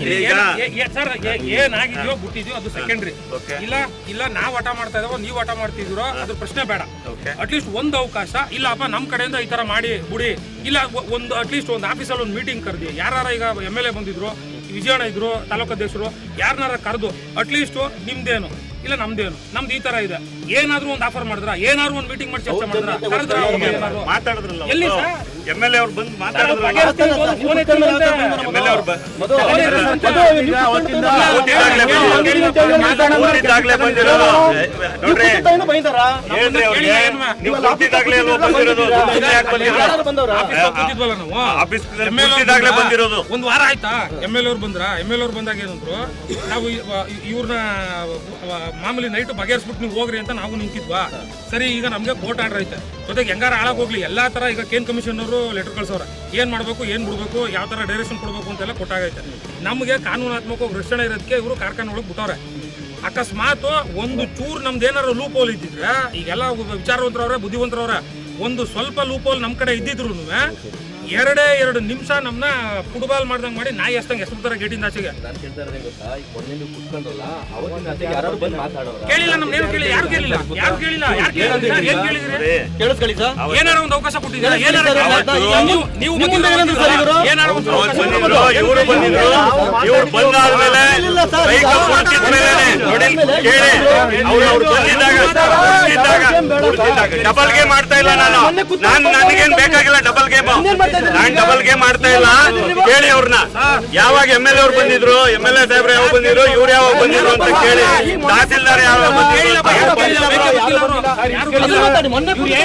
ಇಲ್ಲಿ ಈಗ- ಸರ್ ಏನಾಗಿದ್ಯೋ ಬಿಟ್ಟಿದ್ಯೋ ಅದು ಸೆಕೆಂಡ್ರಿ ಇಲ್ಲ ಇಲ್ಲ ನಾವ್ ಆಟ ಮಾಡ್ತಾ ಇದಾವೋ ನೀವ್ ಆಟ ಮಾಡ್ತಿದ್ರೋ ಅದ್ರ ಪ್ರಶ್ನೆ ಬೇಡ. ಅಟ್ಲೀಸ್ಟ್ ಒಂದು ಅವಕಾಶ. ಇಲ್ಲಪ್ಪ ನಮ್ ಕಡೆಯಿಂದ ಈ ತರ ಮಾಡಿ ಬಿಡಿ. ಇಲ್ಲ ಒಂದು ಅಟ್ಲೀಸ್ಟ್ ಒಂದು ಆಫೀಸಲ್ಲಿ ಒಂದು ಮೀಟಿಂಗ್ ಕರೆದಿ. ಯಾರ ಈಗ ಎಂ ಎಲ್ ಎ ಬಂದಿದ್ರು ವಿಜಯಣ್ಣ ಇದ್ರು ತಾಲೂಕು ಅಧ್ಯಕ್ಷರು ಯಾರನ್ನಾರ ಕರೆದು ಅಟ್ಲೀಸ್ಟ್ ನಿಮ್ದೇನು. ಇಲ್ಲ ನಮ್ದೇನು. ನಮ್ದು ಈ ತರ ಇದೆ. ಏನಾದ್ರೂ ಒಂದು ಆಫರ್ ಮಾಡಿದ್ರ? ಏನಾದ್ರು ಒಂದು ಮೀಟಿಂಗ್ ಮಾಡಿ ಚರ್ಚೆ ಮಾಡಿದ್ರ? ಕರೆದ್ರ ಏನಾದ್ರು? ಮಾತಾಡಿದ್ರಲ್ಲ ಎಲ್ಲಿ ಸರ್? ಎಂ ಎಲ್ ಎ ಅವ್ರು ಬಂದು ಫೋನ್. ಎಂ ಎಲ್ ಎ ಅವ್ರು ಬಂದಿರೋದು. ನೋಡ್ರಿ. ಹೇಳ್ರಿ ಅವ್ರಿಗೆ. ನೀವು ಕೂತಿದ್ದಾಗ್ಲೇ ಅಲ್ವಾ ಬಂದಿರೋದು. ಸುಮ್ನೆ ಯಾಕ್ ಬಂದಿರೋದು? ಆಫೀಸ್ಗೆ ಕೂತಿದ್ವಲ್ಲ ನಾವು? ಆಫೀಸ್ ಎಂ ಎಲ್ ಕೂತಿದ್ದಾಗ್ಲೇ ಬಂದಿರೋದು. ಒಂದ್ ವಾರ ಆಯ್ತಾ? ಎಂ ಎಲ್ ಅವ್ರು ಬಂದ್ರ? ಎಂ ಎಲ್ ಅವ್ರು ಬಂದಾಗ ಏನಂದ್ರು? ನಾವು ಇವ್ರನ್ನ ಮಾಮೂಲಿ ನೈಟ್ ಬಗೆಹರಿಸ್ಬಿಟ್ಟು ನೀವು ಹೋಗ್ರಿ ಅಂತ ನಾವು ನಿಂತಿದ್ವಾ? ಸರಿ, ಈಗ ನಮ್ಗೆ ಕೋರ್ಟ್ ಆರ್ಡರ್ ಐತೆ. ಜೊತೆಗೆ ಹೆಂಗಾರ ಹಾಳಾಗ್ ಹೋಗ್ಲಿ? ಎಲ್ಲಾ ತರ ಈಗ ಕೇನ್ ಕಮಿಷನ್ ಅವರು ಲೆಟರ್ ಕಳ್ಸವ್ರ. ಏನ್ ಮಾಡ್ಬೇಕು, ಏನ್ ಬಿಡ್ಬೇಕು, ಯಾವ ತರ ಡೈರೆಕ್ಷನ್ ಕೊಡ್ಬೇಕು ಅಂತೆಲ್ಲ ಕೊಟ್ಟಾಗೈತೆ. ನಮ್ಗೆ ಕಾನೂನಾತ್ಮಕ ರಕ್ಷಣೆ ಇರೋದಕ್ಕೆ ಇವರು ಕಾರ್ಖಾನೆ ಒಳಗೆ ಬಿಟ್ಟವ್ರೆ. ಅಕಸ್ಮಾತ್ ಒಂದು ಚೂರ್ ನಮ್ದು ಏನಾರು ಲೂಪ್ ಹೋಲ್ ಇದ್ದಿದ್ರೆ, ಈಗೆಲ್ಲ ವಿಚಾರವಂತರವ್ರೆ, ಬುದ್ಧಿವಂತರವ್ರೆ, ಒಂದು ಸ್ವಲ್ಪ ಲೂಪ್ ಹೋಲ್ ನಮ್ ಕಡೆ ಇದ್ದಿದ್ರು ಎರಡೇ ಎರಡು ನಿಮಿಷ ನಮ್ಮನ್ನ ಫುಟ್ಬಾಲ್ ಮಾಡ್ದಂಗ್ ಮಾಡಿ ನಾಯಿ ಎಷ್ಟಂಗ್ ತರ ಗೇಟಿಂದ ಆಚೆಗೆ. ಕೇಳಿಲ್ಲ ನಮ್ ಇರೋದೇ ಗೊತ್ತಾ? ಈಗ ಮೊನ್ನೆ ನೀವು ಕುತ್ಕೊಂಡ್ರಲ್ಲ ಅವತ್ತಿನ ಅದೇ ಬಂದು ಮಾತಾಡೋರ ಕೇಳಿಲ್ಲ ನಮ್ನೇನು ಕೇಳಿ ಯಾರು ಕೇಳಿಲ್ಲ? ಯಾರು ಕೇಳಿಲ್ಲ? ಯಾರು ಕೇಳಿಲ್ಲ? ಏನ್ ಕೇಳಿದ್ರಿ? ಕೇಳಿಸ್ಕೊಳ್ಳಿ ಸರ್. ಏನಾರ ಒಂದು ಅವಕಾಶ ಕೊಟ್ಟಿದ್ದೀರಾ? ಏನಾರ ನೀವು ನೀವು ಮುಂದೆ ಏನಂದ್ರು ಸರ್ ಇವರು? ಏನಾರ ಒಂದು ಇವರು ಬಂದಿದ್ರು ಬಂದಾದ್ಮೇಲೆ ಡಬಲ್ ಗೇಮ್ ಮಾಡ್ತಾ ಇಲ್ಲ ನಾನು ನಾನು ನನಗೇನ್ ಬೇಕಾಗಿಲ್ಲ ಡಬಲ್ ಗೇಮ್. ನಾನ್ ಡಬಲ್ ಗೇಮ್ ಮಾಡ್ತಾ ಇಲ್ಲ. ಕೇಳಿ ಅವ್ರನ್ನ. ಯಾವಾಗ ಎಂ ಎಲ್ ಎ ಅವ್ರು ಬಂದಿದ್ರು? ಎಂ ಎಲ್ ಎ ಸಾಹೇಬ್ರು ಯಾವಾಗ ಬಂದಿದ್ರು? ಇವ್ರು ಯಾವಾಗ ಬಂದಿದ್ರು ಅಂತ ಕೇಳಿ. ತಹಸೀಲ್ದಾರ್ ಯಾವಾಗ ಬಂದಿದ್ರು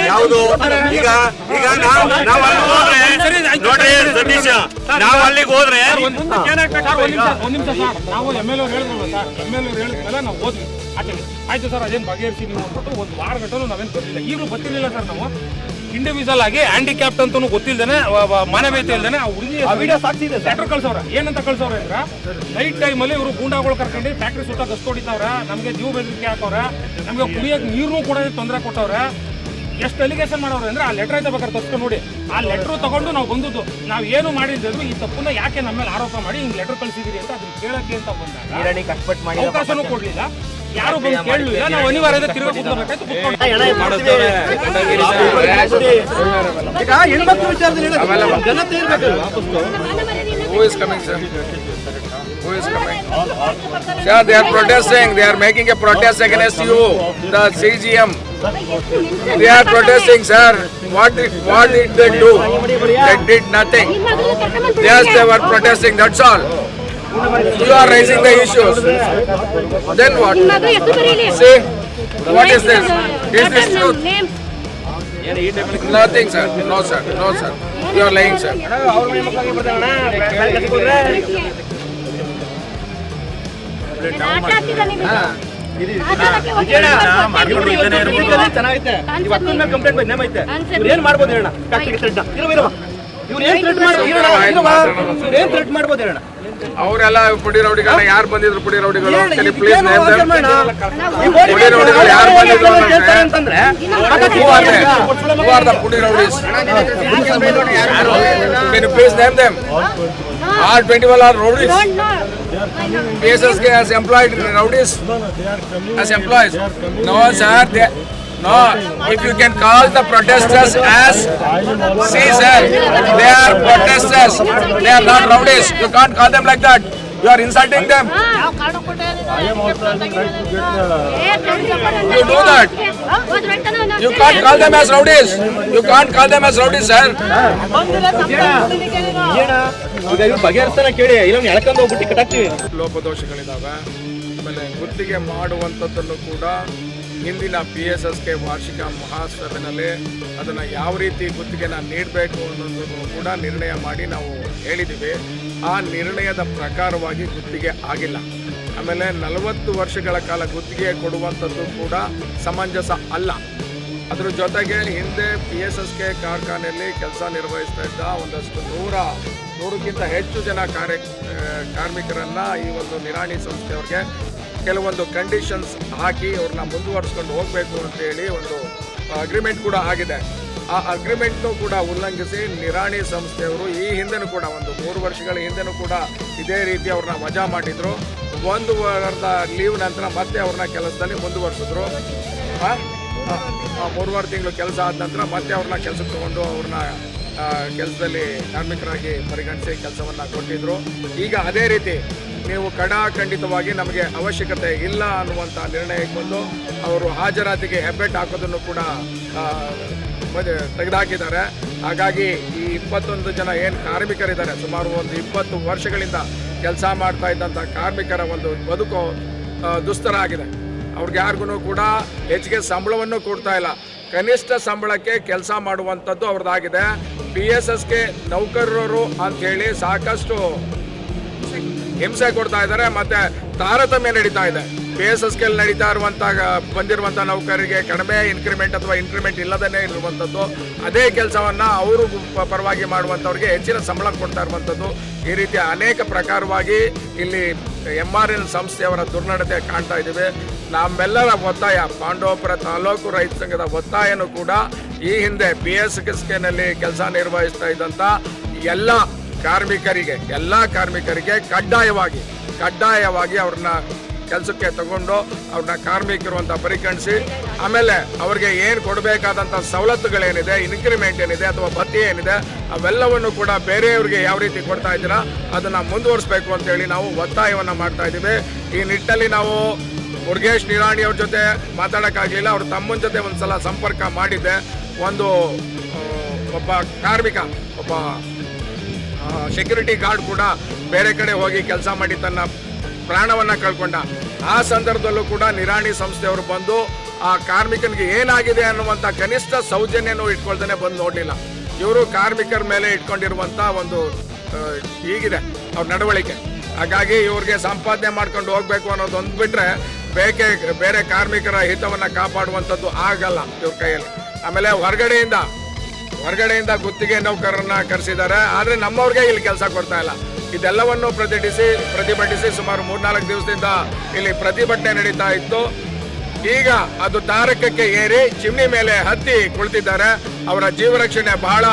ಯಾವುದು? ಈಗ ಈಗ ನಾವು ನಾವು ಅಲ್ಲಿಗೆ ಹೋದ್ರೆ ನೋಡ್ರಿ ಸತೀಶ ನಾವು ಅಲ್ಲಿಗೆ ಹೋದ್ರೆ ಒಂದ್ ನಿಮಿಷ ಒಂದ್ ನಿಮಿಷ ಸರ್. ನಾವು ಎಂ ಎಲ್ ಅವ್ರು ಹೇಳಿದ್ರಲ್ಲ ಸರ್? ಎಂ ಎಲ್ ಅವ್ರು ಹೇಳಿದ್ಮೇಲೆ ನಾವು ಹೋದ್ವಿ. ಆಯ್ತು ಸರ್ ಅದೇನು ಬಗೆಹರಿಸಿ ನೀವು ಅಂದ್ಬಿಟ್ಟು ಒಂದು ವಾರ ಗಂಟಲು ನಾವೇನು ಬರ್ತಿಲ್ಲ ಈಗಲೂ ಬರ್ತಿರ್ಲಿಲ್ಲ ಸರ್ ನಾವು. ಇಂಡಿವಿಜುವಲ್ ಆಗಿ ಹ್ಯಾಂಡಿಕ್ಯಾಪ್ಟ್ ಅಂತೂ ಗೊತ್ತಿಲ್ದೇನೆ ಮಾನವೀಯತೆ ಇಲ್ದೇನೆ ಆ ಹುಡುಗಿ ಲೆಟರ್ ಕಳ್ಸವ್ರ. ಏನಂತ ಕಳ್ಸವ್ರ ಅಂದ್ರೆ ನೈಟ್ ಟೈಮಲ್ಲಿ ಇವರು ಗೂಂಡಾಗಳು ಕರ್ಕೊಂಡು ಫ್ಯಾಕ್ಟ್ರಿ ಸುತ್ತ ಗಸ್ತು ಹೊಡಿತಾವ್ರ ನಮಗೆ ಜೀವ ಬೆದರಿಕೆ ಹಾಕವ್ರ ನಮಗೆ ಕುಡಿಯಕ್ಕೆ ನೀರು ಕೂಡ ತೊಂದರೆ ಕೊಟ್ಟವ್ರ. ಎಷ್ಟು ಅಲಿಗೇಷನ್ ಮಾಡೋರು ಅಂದ್ರೆ ಆ ಲೆಟರ್ ಐತೆ ಬೇಕಾದ್ರೆ ತಸ್ಕೊಂಡು ನೋಡಿ. ಆ ಲೆಟರ್ ತಗೊಂಡು ನಾವು ಬಂದದ್ದು ನಾವು ಏನು ಮಾಡಿದ್ರು ಈ ತಪ್ಪನ್ನ ಯಾಕೆ ನಮ್ಮ ಮೇಲೆ ಆರೋಪ ಮಾಡಿ ಹಿಂಗ್ ಲೆಟರ್ ಕಳ್ಸಿದೀರಿ ಅಂತ ಅದನ್ನ ಕೇಳಕ್ಕೆ ಅಂತ ಬಂದಾಗ ಅವಕಾಶನೂ ಕೊಡ್ಲಿಲ್ಲ. ಯಾರು ಬಂದು ಕೇಳಲಿಲ್ಲ ನಾವು ಅನಿವಾರ್ಯತೆ ತಿರ್ಗಾ ಕೂತ್ಕೋಬೇಕಾಯ್ತು ಕೂತ್ಕೊಂಡು ಈಗ ಹೆಣ್ಮಕ್ಳ ವಿಚಾರದಲ್ಲಿ ಹೇಳೋದು. ಜನತೆ ಇರ್ಬೇಕಲ್ವಾ ವಾಪಸ್ಸು? Who is coming, sir? Who is coming? Sir, they are protesting. They are making a protest against you, the CGM. They are protesting, sir. What did what did they do? They did nothing. Yes, they were protesting. That's all. You are raising the issues. Then what? See, what is this? Is this truth? Nothing, sir. No, sir. No, sir. You are lying, sir. ಏನ್ ಮಾಡ್ಬೋದು ಹೇಳೋಣ ಇವ್ರು ಏನ್ threat ಮಾಡ್ಬೋದು ಹೇಳೋಣ ಅವರೆಲ್ಲ ಪುಡಿ ರೌಡಿಗಳ ಯಾರು ಬಂದಿದ್ರು ಪುಡಿ ರೌಡಿಗಳು? ಕೆನಿ ನೇಮ್ ಪುಡಿ ರೌಡಿಗಳು ಯಾರು ಬಂದಿದ್ರು ಹೇಳ್ತಾರೆ ಅಂತಂದ್ರೆ ಪುಡಿ rowdy. Please name they are 21 are rowdy S S K as employed rowdies as employees no sir no, if you can call the protesters as, see, sir, they are protesters. They are not rowdies. You can't call them like that. You are insulting them. You do that. You can't call them as rowdies. You can't call them as rowdies, sir. ಲೋಪದೋಷಗಳಿದಾವೆ ಆಮೇಲೆ ಗುತ್ತಿಗೆ ಮಾಡುವಂಥದ್ದನ್ನು ಕೂಡ ಹಿಂದಿನ P S S K ವಾರ್ಷಿಕ ಮಹಾಸಭೆಯಲ್ಲಿ ಅದನ್ನು ಯಾವ ರೀತಿ ಗುತ್ತಿಗೆನ ನೀಡಬೇಕು ಅನ್ನೋದನ್ನು ಕೂಡ ನಿರ್ಣಯ ಮಾಡಿ ನಾವು ಹೇಳಿದ್ದೀವಿ. ಆ ನಿರ್ಣಯದ ಪ್ರಕಾರವಾಗಿ ಗುತ್ತಿಗೆ ಆಗಿಲ್ಲ. ಆಮೇಲೆ ನಲವತ್ತು ವರ್ಷಗಳ ಕಾಲ ಗುತ್ತಿಗೆ ಕೊಡುವಂಥದ್ದು ಕೂಡ ಸಮಂಜಸ ಅಲ್ಲ. ಅದರ ಜೊತೆಗೆ ಹಿಂದೆ ಪಿ ಎಸ್ ಎಸ್ ಕೆ ಕಾರ್ಖಾನೆಯಲ್ಲಿ ಕೆಲಸ ನಿರ್ವಹಿಸ್ತಾ ಇದ್ದ ಒಂದಷ್ಟು ನೂರ, ನೂರಕ್ಕಿಂತ ಹೆಚ್ಚು ಜನ ಕಾರ್ಯ ಕಾರ್ಮಿಕರನ್ನ ಈ ಒಂದು ನಿರಾಣಿ ಸಂಸ್ಥೆಯವ್ರಿಗೆ ಕೆಲವೊಂದು ಕಂಡೀಷನ್ಸ್ ಹಾಕಿ ಅವ್ರನ್ನ ಮುಂದುವರಿಸ್ಕೊಂಡು ಹೋಗಬೇಕು ಅಂತ ಹೇಳಿ ಒಂದು ಅಗ್ರಿಮೆಂಟ್ ಕೂಡ ಆಗಿದೆ. ಆ ಅಗ್ರಿಮೆಂಟ್ನು ಕೂಡ ಉಲ್ಲಂಘಿಸಿ ನಿರಾಣಿ ಸಂಸ್ಥೆಯವರು ಈ ಹಿಂದೆನೂ ಕೂಡ ಒಂದು ಮೂರು ವರ್ಷಗಳ ಹಿಂದೆನೂ ಕೂಡ ಇದೇ ರೀತಿ ಅವ್ರನ್ನ ವಜಾ ಮಾಡಿದ್ರು. ಒಂದು ವಾರದ ಲೀವ್ ನಂತರ ಮತ್ತೆ ಅವ್ರನ್ನ ಕೆಲಸದಲ್ಲಿ ಮುಂದುವರಿಸಿದ್ರು. ಮೂರುವರೆ ತಿಂಗಳು ಕೆಲಸ ಆದ ನಂತರ ಮತ್ತೆ ಅವ್ರನ್ನ ಕೆಲಸಕ್ಕೆ ತಗೊಂಡು ಅವ್ರನ್ನ ಕೆಲಸದಲ್ಲಿ ಕಾರ್ಮಿಕರಾಗಿ ಪರಿಗಣಿಸಿ ಕೆಲಸವನ್ನು ಕೊಟ್ಟಿದ್ರು. ಈಗ ಅದೇ ರೀತಿ ನೀವು ಕಡಾಖಂಡಿತವಾಗಿ ನಮಗೆ ಅವಶ್ಯಕತೆ ಇಲ್ಲ ಅನ್ನುವಂಥ ನಿರ್ಣಯಕ್ಕೆ ಬಂದು ಅವರು ಹಾಜರಾತಿಗೆ ಹೆಬ್ಬೆಟ್ಟು ಹಾಕೋದನ್ನು ಕೂಡ ತೆಗೆದುಹಾಕಿದ್ದಾರೆ ಹಾಗಾಗಿ ಈ ಇಪ್ಪತ್ತೊಂದು ಜನ ಏನು ಕಾರ್ಮಿಕರಿದ್ದಾರೆ, ಸುಮಾರು ಒಂದು ಇಪ್ಪತ್ತು ವರ್ಷಗಳಿಂದ ಕೆಲಸ ಮಾಡ್ತಾ ಇದ್ದಂಥ ಕಾರ್ಮಿಕರ ಒಂದು ಬದುಕು ದುಸ್ತರ ಆಗಿದೆ ಅವ್ರಿಗೆ ಯಾರಿಗೂ ಕೂಡ ಹೆಚ್ಚಿಗೆ ಸಂಬಳವನ್ನು ಕೊಡ್ತಾ ಇಲ್ಲ. ಕನಿಷ್ಠ ಸಂಬಳಕ್ಕೆ ಕೆಲಸ ಮಾಡುವಂಥದ್ದು ಅವ್ರದ್ದಾಗಿದೆ. ಪಿ ಎಸ್ ಎಸ್ಗೆ ನೌಕರರು ಅಂಥೇಳಿ ಸಾಕಷ್ಟು ಹಿಂಸೆ ಕೊಡ್ತಾ ಇದ್ದಾರೆ. ಮತ್ತೆ ತಾರತಮ್ಯ ನಡೀತಾ ಇದೆ. ಪಿ ಎಸ್ ಎಸ್ ಕೆಲ್ ನಡೀತಾ ಇರುವಂತ ಬಂದಿರುವಂಥ ನೌಕರರಿಗೆ ಕಡಿಮೆ ಇನ್ಕ್ರಿಮೆಂಟ್ ಅಥವಾ ಇನ್ಕ್ರಿಮೆಂಟ್ ಇಲ್ಲದೇ ಇರುವಂಥದ್ದು. ಅದೇ ಕೆಲಸವನ್ನ ಅವರು ಪರವಾಗಿ ಮಾಡುವಂಥವ್ರಿಗೆ ಹೆಚ್ಚಿನ ಸಂಬಳ ಕೊಡ್ತಾ ಇರುವಂಥದ್ದು. ಈ ರೀತಿಯ ಅನೇಕ ಪ್ರಕಾರವಾಗಿ ಇಲ್ಲಿ ಎಂ ಆರ್ ಎಲ್ ಸಂಸ್ಥೆಯವರ ದುರ್ನಡತೆ ಕಾಣ್ತಾ ಇದ್ದೀವಿ. ನಮ್ಮೆಲ್ಲರ ಒತ್ತಾಯ ಪಾಂಡವಪುರ ತಾಲೂಕು ರೈತ ಸಂಘದ ಒತ್ತಾಯನೂ ಕೂಡ ಈ ಹಿಂದೆ ಪಿ ಎಸ್ ಕಿಸ್ಕೆನಲ್ಲಿ ಕೆಲಸ ನಿರ್ವಹಿಸ್ತಾ ಇದ್ದಂಥ ಎಲ್ಲ ಕಾರ್ಮಿಕರಿಗೆ ಎಲ್ಲ ಕಾರ್ಮಿಕರಿಗೆ ಕಡ್ಡಾಯವಾಗಿ ಕಡ್ಡಾಯವಾಗಿ ಅವ್ರನ್ನ ಕೆಲಸಕ್ಕೆ ತಗೊಂಡು ಅವ್ರನ್ನ ಕಾರ್ಮಿಕರು ಅಂತ ಪರಿಗಣಿಸಿ, ಆಮೇಲೆ ಅವ್ರಿಗೆ ಏನು ಕೊಡಬೇಕಾದಂಥ ಸವಲತ್ತುಗಳೇನಿದೆ ಇನ್ಕ್ರಿಮೆಂಟ್ ಏನಿದೆ ಅಥವಾ ಭತ್ಯೆ ಏನಿದೆ, ಅವೆಲ್ಲವನ್ನು ಕೂಡ ಬೇರೆಯವ್ರಿಗೆ ಯಾವ ರೀತಿ ಕೊಡ್ತಾ ಇದ್ದೀರಾ, ಅದನ್ನು ಮುಂದುವರಿಸಬೇಕು ಅಂತೇಳಿ ನಾವು ಒತ್ತಾಯವನ್ನು ಮಾಡ್ತಾ ಇದ್ದೀವಿ. ಈ ನಿಟ್ಟಲ್ಲಿ ನಾವು ಮುರುಗೇಶ್ ನಿರಾಣಿ ಅವ್ರ ಜೊತೆ ಮಾತಾಡೋಕ್ಕಾಗಲಿಲ್ಲ, ಅವ್ರ ತಮ್ಮನ ಜೊತೆ ಒಂದು ಸಲ ಸಂಪರ್ಕ ಮಾಡಿದ್ದೆ. ಒಂದು ಒಬ್ಬ ಕಾರ್ಮಿಕ, ಒಬ್ಬ ಸೆಕ್ಯೂರಿಟಿ ಗಾರ್ಡ್ ಕೂಡ ಬೇರೆ ಕಡೆ ಹೋಗಿ ಕೆಲಸ ಮಾಡಿ ತನ್ನ ಪ್ರಾಣವನ್ನು ಕಳ್ಕೊಂಡ. ಆ ಸಂದರ್ಭದಲ್ಲೂ ಕೂಡ ನಿರಾಣಿ ಸಂಸ್ಥೆಯವರು ಬಂದು, ಆ ಕಾರ್ಮಿಕನಿಗೆ ಏನಾಗಿದೆ ಅನ್ನುವಂಥ ಕನಿಷ್ಠ ಸೌಜನ್ಯನೂ ಇಟ್ಕೊಳ್ತಾನೆ ಬಂದು ನೋಡಲಿಲ್ಲ. ಇವರು ಕಾರ್ಮಿಕರ ಮೇಲೆ ಇಟ್ಕೊಂಡಿರುವಂಥ ಒಂದು ಈಗಿದೆ ಅವ್ರ ನಡವಳಿಕೆ. ಹಾಗಾಗಿ ಇವ್ರಿಗೆ ಸಂಪಾದನೆ ಮಾಡ್ಕೊಂಡು ಹೋಗ್ಬೇಕು ಅನ್ನೋದು ಒಂದು ಬಿಟ್ರೆ ಬೇಕೆ, ಬೇರೆ ಕಾರ್ಮಿಕರ ಹಿತವನ್ನ ಕಾಪಾಡುವಂಥದ್ದು ಆಗಲ್ಲ ಇವ್ರ ಕೈಯಲ್ಲಿ. ಆಮೇಲೆ ಹೊರಗಡೆಯಿಂದ ಹೊರಗಡೆಯಿಂದ ಗುತ್ತಿಗೆ ನೌಕರರನ್ನ ಕರೆಸಿದ್ದಾರೆ. ಆದರೆ ನಮ್ಮವ್ರಿಗೆ ಇಲ್ಲಿ ಕೆಲಸ ಕೊಡ್ತಾ ಇಲ್ಲ. ಇದೆಲ್ಲವನ್ನು ಪ್ರತಿಭಟಿಸಿ ಪ್ರತಿಭಟಿಸಿ ಸುಮಾರು ಮೂರ್ನಾಲ್ಕು ದಿವಸದಿಂದ ಇಲ್ಲಿ ಪ್ರತಿಭಟನೆ ನಡೀತಾ ಇತ್ತು. ಈಗ ಅದು ತಾರಕಕ್ಕೆ ಏರಿ ಚಿಮ್ನಿ ಮೇಲೆ ಹತ್ತಿ ಕುಳಿತಿದ್ದಾರೆ. ಅವರ ಜೀವ ರಕ್ಷಣೆ ಬಹಳ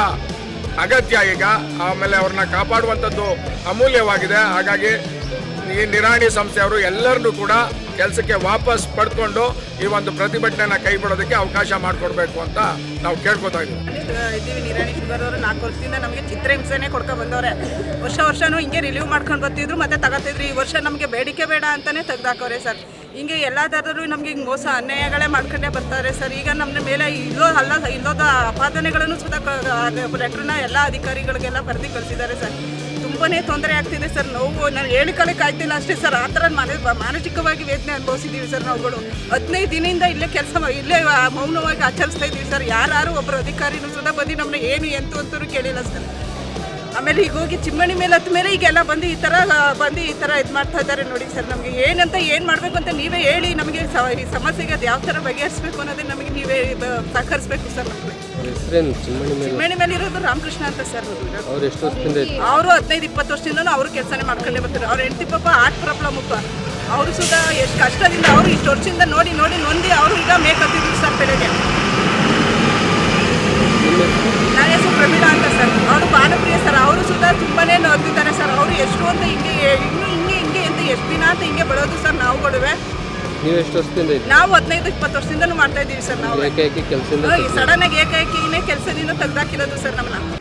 ಅಗತ್ಯ ಈಗ. ಆಮೇಲೆ ಅವ್ರನ್ನ ಕಾಪಾಡುವಂಥದ್ದು ಅಮೂಲ್ಯವಾಗಿದೆ. ಹಾಗಾಗಿ ಈ ನಿರಾಣಿ ಸಂಸ್ಥೆಯವರು ಎಲ್ಲರನ್ನೂ ಕೂಡ ಕೆಲಸಕ್ಕೆ ವಾಪಸ್ ಪಡ್ಕೊಂಡು ಈ ಒಂದು ಪ್ರತಿಭಟನೆಯನ್ನ ಕೈ ಬಿಡೋದಕ್ಕೆ ಅವಕಾಶ ಮಾಡಿಕೊಡ್ಬೇಕು ಅಂತ ನಾವು ಕೇಳ್ಕೊತಾ ಇದ್ದೀವಿ ನಿರಾಣಿ ಶುಗರ್ ನಾಲ್ಕು ವರ್ಷದಿಂದ ನಮಗೆ ಚಿತ್ರಹಿಂಸೆನೇ ಕೊಡ್ಕೊ ಬಂದವ್ರೆ ವರ್ಷ ವರ್ಷನೂ ಹಿಂಗೆ ರಿಲೀವ್ ಮಾಡ್ಕೊಂಡು ಬರ್ತಿದ್ರು ಮತ್ತೆ ತಗೋತಿದ್ರು ಈ ವರ್ಷ ನಮಗೆ ಬೇಡಿಕೆ ಬೇಡ ಅಂತಾನೆ ತೆಗ್ದಾಕವ್ರೆ ಸರ್ ಹಿಂಗೆ ಎಲ್ಲ ಥರದಲ್ಲೂ ನಮಗೆ ಹಿಂಗೆ ಮೋಸ ಅನ್ಯಾಯಗಳೇ ಮಾಡ್ಕೊಂಡೇ ಬರ್ತಾರೆ ಸರ್ ಈಗ ನಮ್ಮ ಮೇಲೆ ಇಲ್ಲೋ ಅಲ್ಲ ಇಲ್ಲೋದ ಅಪಾದನೆಗಳನ್ನು ಸುತ್ತ ಲೆಟ್ರನ್ನ ಎಲ್ಲ ಅಧಿಕಾರಿಗಳಿಗೆಲ್ಲ ಬರೆದು ಕಳಿಸಿದ್ದಾರೆ ಸರ್ ತುಂಬಾನೇ ತೊಂದರೆ ಆಗ್ತಿದೆ ಸರ್. ನೋವು, ನಾನು ಹೇಳಿಕೊಳ್ಳಕ್ಕೆ ಆಗ್ತಿಲ್ಲ ಅಷ್ಟೇ ಸರ್. ಆ ಥರ ಮನ, ಮಾನಸಿಕವಾಗಿ ವೇದನೆ ಅನುಭವಿಸಿದ್ದೀವಿ ಸರ್ ನಾವುಗಳು. ಹದಿನೈದು ದಿನದಿಂದ ಇಲ್ಲೇ ಕೆಲಸ ಇಲ್ಲೇ ಮೌನವಾಗಿ ಆಚರಿಸ್ತಾ ಇದ್ದೀವಿ ಸರ್. ಯಾರು ಒಬ್ಬರು ಅಧಿಕಾರಿನೂ ಸುಧಾ ಬಂದು ನಮ್ಮನ್ನ ಏನು, ಎಂತು ಅಂತೂ ಕೇಳಿಲ್ಲ ಸರ್. ಆಮೇಲೆ ಈಗ ಹೋಗಿ ಚಿಮ್ಮಣಿ ಮೇಲೆ ಹತ್ತ ಮೇಲೆ ಈಗೆಲ್ಲ ಬಂದು ಈ ಥರ ಬಂದು ಈ ಥರ ಇದು ಮಾಡ್ತಾ ಇದ್ದಾರೆ ನೋಡಿ ಸರ್. ನಮಗೆ ಏನಂತ ಏನು ಮಾಡಬೇಕು ಅಂತ ನೀವೇ ಹೇಳಿ ನಮಗೆ ಈ ಸಮಸ್ಯೆಗೆ ಅದು ಯಾವ ಥರ ಬಗೆಹರಿಸ್ಬೇಕು ಅನ್ನೋದೇ ನಮಗೆ ನೀವೇ ಸಹಕರಿಸ್ಬೇಕು ಸರ್ ನಮಗೆ. ಹೆಸರೇನು? ಚಿಮ್ಮಣಿ ಮೇಲೆ? ಚಿಮ್ಮಣಿ ಮೇಲೆ ಇರೋದು ರಾಮಕೃಷ್ಣ ಅಂತ ಸರ್ ಅವ್ರು ಎಷ್ಟು ವರ್ಷದಿಂದ ಇದ್ರು ಅವರು ಹದಿನೈದು ಇಪ್ಪತ್ತು ವರ್ಷದಿಂದನೂ ಅವರು ಕೆಲಸನೇ ಮಾಡ್ಕೊಂಡೇ ಬರ್ತಾರೆ. ಅವ್ರ ಹೆಂಡತಿ ಪಾಪ ಆರ್ಟ್ ಪ್ರಾಬ್ಲಮ್ ಅವರು ಸುಧಾ ಎಷ್ಟು ಕಷ್ಟದಿಂದ ಅವರು ಇಷ್ಟು ವರ್ಷದಿಂದ ನೋಡಿ ನೋಡಿ ನೊಂದಿ ಅವರು ಈಗ ಮೇಕತ್ತಿದ್ರು ಸರ್ ಬೆಳಗ್ಗೆ ನನ್ನ ಹೆಸರು ಪ್ರಮೀಳಾ ಅಂತ ಸರ್. ಅವರು ಬಾಲಪ್ರಿಯ ಸರ್. ಅವರು ಸುಧಾ ತುಂಬಾನೇ ನೊಂದಿದ್ದಾರೆ ಸರ್. ಅವರು ಎಷ್ಟು ಅಂತ ಹಿಂಗೆ ಇನ್ನೂ ಹಿಂಗೆ ಹಿಂಗೆ ಅಂತ ಎಷ್ಟು ದಿನ ಅಂತ ಹಿಂಗೆ ಬರೋದು ಸರ್ ನಾವು ಕೊಡುವೆ ನೀವು ಎಷ್ಟು ವರ್ಷದಿಂದ ನಾವು ಹದಿನೈದು ಇಪ್ಪತ್ತು ವರ್ಷದಿಂದಲೂ ಮಾಡ್ತಾ ಇದ್ದೀವಿ ಸರ್ ನಾವು. ಏಕಾಏಕಿ ಕೆಲಸದಿಂದ ಸಡನ್ ಆಗಿ ಏಕಾಏಕಿನೇ ಕೆಲಸದಿಂದ ತೆಗ್ದಾಕಿರೋದು ಸರ್ ನಮ್ಮನ್ನ.